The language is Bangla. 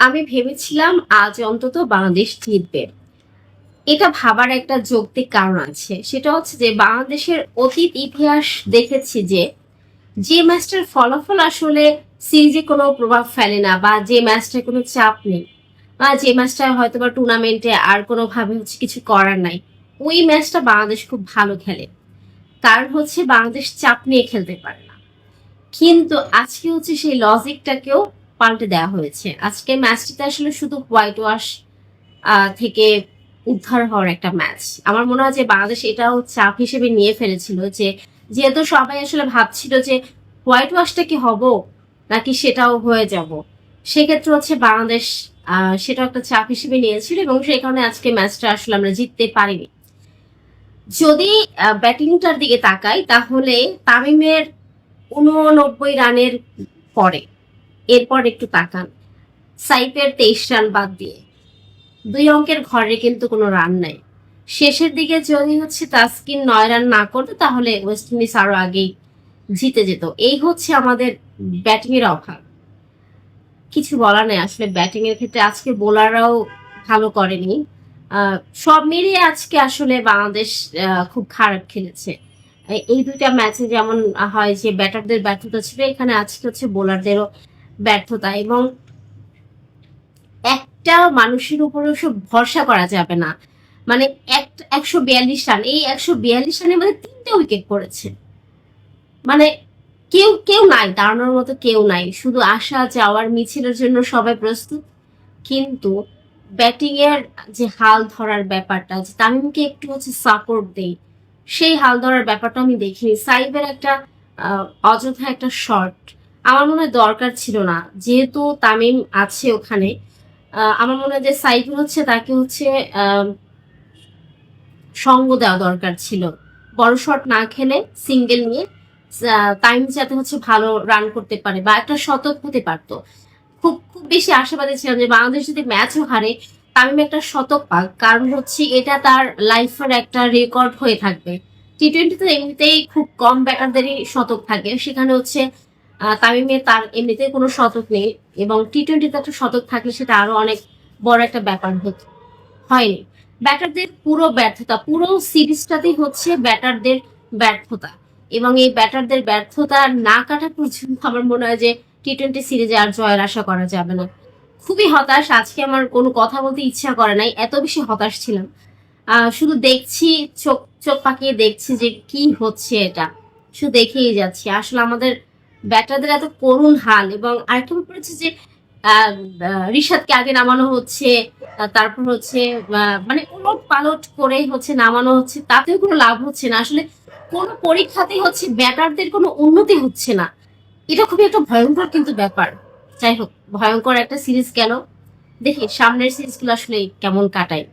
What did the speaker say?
আমি ভেবেছিলাম আজ অন্তত বাংলাদেশ জিতবে। এটা ভাবার একটা যৌক্তিক কারণ আছে। সেটা হচ্ছে যে বাংলাদেশের অতীত ইতিহাস দেখেছি যে যে ম্যাচটার ফলাফল আসলে সিরিজে কোনো প্রভাব ফেলে না বা যে ম্যাচটার কোনো চাপ নেই বা যে ম্যাচটা হয়তো বা টুর্নামেন্টে আর কোনোভাবে হচ্ছে কিছু করার নাই, ওই ম্যাচটা বাংলাদেশ খুব ভালো খেলে। কারণ হচ্ছে বাংলাদেশ চাপ নিয়ে খেলতে পারে না। কিন্তু আজকে হচ্ছে সেই লজিকটাকেও পাল্টে দেওয়া হয়েছে। আজকে ম্যাচটিতে আসলে শুধু হোয়াইট ওয়াশ থেকে উদ্ধার হওয়ার একটা ম্যাচ। আমার মনে হয় যে বাংলাদেশ এটাও চাপ হিসেবে নিয়ে ফেলেছিল যে, যেহেতু সবাই আসলে ভাবছিল যে হোয়াইট ওয়াশটা কি হব, নাকি সেটাও হয়ে যাব। সেক্ষেত্রে হচ্ছে বাংলাদেশ সেটাও একটা চাপ হিসেবে নিয়েছিল এবং সেই কারণে আজকে ম্যাচটা আসলে আমরা জিততে পারিনি। যদি ব্যাটিংটার দিকে তাকাই, তাহলে তামিমের উননব্বই রানের পরে এরপর একটু তাকান। সাইফের তেইশ রান বাদ দিয়ে। দুই অঙ্কের ঘরে কিন্তু কোনো রান নাই। শেষের দিকে যদি হচ্ছে তাসকিন নয় রান না করতো, তাহলে ওয়েস্ট ইন্ডিজ আরও আগেই জিতে যেত। এই হচ্ছে আমাদের ব্যাটিং এর অভাব। কিছু বলার নেই, আসলে ব্যাটিং এর ক্ষেত্রে আজকে বোলাররাও ভালো করেনি। সব মিলিয়ে আজকে আসলে বাংলাদেশ খুব খারাপ খেলেছে। এই দুইটা ম্যাচে যেমন হয় যে ব্যাটারদের ব্যর্থতা ছিল, এখানে আজকে হচ্ছে বোলারদেরও ব্যর্থতা এবং একটা মানুষের উপরে সব ভরসা করা যাবে না। মানে এক, একশো বিয়াল্লিশ রান, এই একশো বিয়াল্লিশ রানের মধ্যে তিনটে উইকেট পড়েছে মানে কেউ কেউ নাই, দাঁড়ানোর মতো কেউ নাই। শুধু আসা যাওয়ার মিছিলের জন্য সবাই প্রস্তুত। কিন্তু ব্যাটিং এর যে হাল ধরার ব্যাপারটা, যে তামিমকে একটু হচ্ছে সাপোর্ট দেই, সেই হাল ধরার ব্যাপারটা আমি দেখিনি। সাইবের একটা অযথা একটা শর্ট আমার মনে হয় দরকার ছিল না। যেহেতু তামিম আছে ওখানে আমার মনে হয় যে সাইফুল হচ্ছে তাকে হচ্ছে সঙ্গ দেওয়া দরকার ছিল। বড় শট না খেলে সিঙ্গেল নিয়ে তামিম যাতে হচ্ছে ভালো রান করতে পারে বা একটা শতক হতে পারতো। খুব খুব বেশি আশাবাদী ছিলাম যে বাংলাদেশ যদি ম্যাচও হারে, তামিম একটা শতক পাক। কারণ হচ্ছে এটা তার লাইফের একটা রেকর্ড হয়ে থাকবে। টি টোয়েন্টিতে এমনিতেই খুব কম ব্যাটারদেরই শতক থাকে। সেখানে হচ্ছে তামিমের তার এমনিতে কোনো শতক নেই এবং টি টোয়েন্টিতে একটা শতক থাকলে সেটা আরও অনেক বড় একটা ব্যাপার হতো হয়নি। ব্যাটারদের পুরো ব্যর্থতা, পুরো সিরিজটাতেই হচ্ছে ব্যাটারদের ব্যর্থতা। এবং এই ব্যাটারদের ব্যর্থতা না কাটা পর্যন্ত আমার মনে হয় যে টি টোয়েন্টি সিরিজে আর জয়ের আশা করা যাবে না। খুবই হতাশ, আজকে আমার কোনো কথা বলতে ইচ্ছা করে নাই, এত বেশি হতাশ ছিলাম। শুধু দেখছি, চোখ চোখ পাকিয়ে দেখছি যে কি হচ্ছে এটা। শুধু দেখেই যাচ্ছি। আসলে আমাদের ব্যাটারদের এত করুণ হাল এবং আরেকটা ব্যাপার হচ্ছে যে রিশাদকে আগে নামানো হচ্ছে তারপর হচ্ছে মানে উলট পালট করে হচ্ছে নামানো হচ্ছে, তাতেও কোনো লাভ হচ্ছে না। আসলে কোনো পরীক্ষাতেই হচ্ছে ব্যাটারদের কোনো উন্নতি হচ্ছে না। এটা খুবই একটা ভয়ঙ্কর কিন্তু ব্যাপার। যাই হোক, ভয়ঙ্কর একটা সিরিজ কেন দেখি, সামনের সিরিজগুলো আসলে কেমন কাটায়।